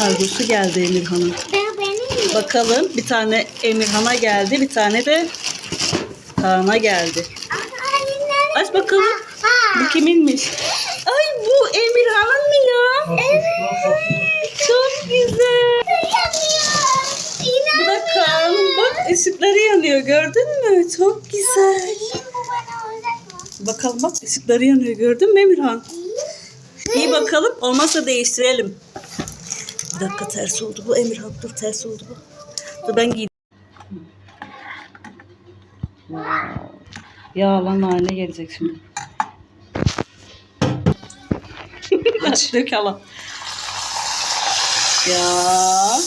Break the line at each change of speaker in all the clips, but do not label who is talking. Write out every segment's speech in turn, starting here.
kargosu geldi Emirhan'ın. Bakalım bir tane Emirhan'a geldi, bir tane de Kaan'a geldi. Aç bakalım. Bu kiminmiş? Ay bu Emirhan'ın mı ya? Çok güzel. Bu da Kaan'ın bak ışıkları yanıyor gördün mü? Çok güzel. Bakalım bak ışıkları yanıyor gördün mü Emirhan? İyi bakalım olmazsa değiştirelim. Bir dakika ters oldu bu Emirhan dur ters oldu bu. Dur ben giydim. Yağlan haline gelecek şimdi. Aç dök hala. Ya.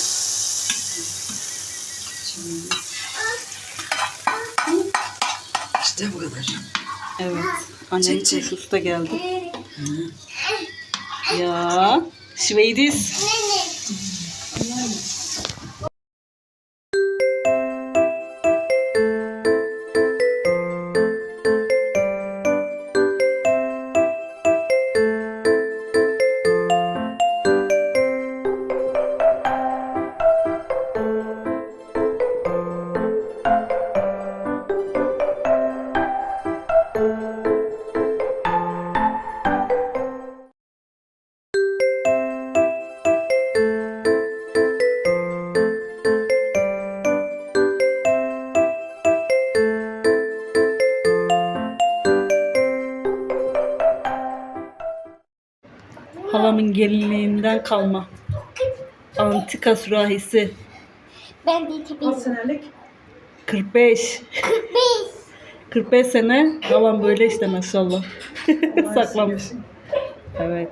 İşte bu kadar.
Evet. Annem
Çek, çek.
sus da geldi. Ya. Şveydis. Halamın gelinliğinden kalma. Antika sürahisi.
Ben de.
Kaç senelik?
45.
45.
45 sene halam böyle işte maşallah. Saklamış. Evet.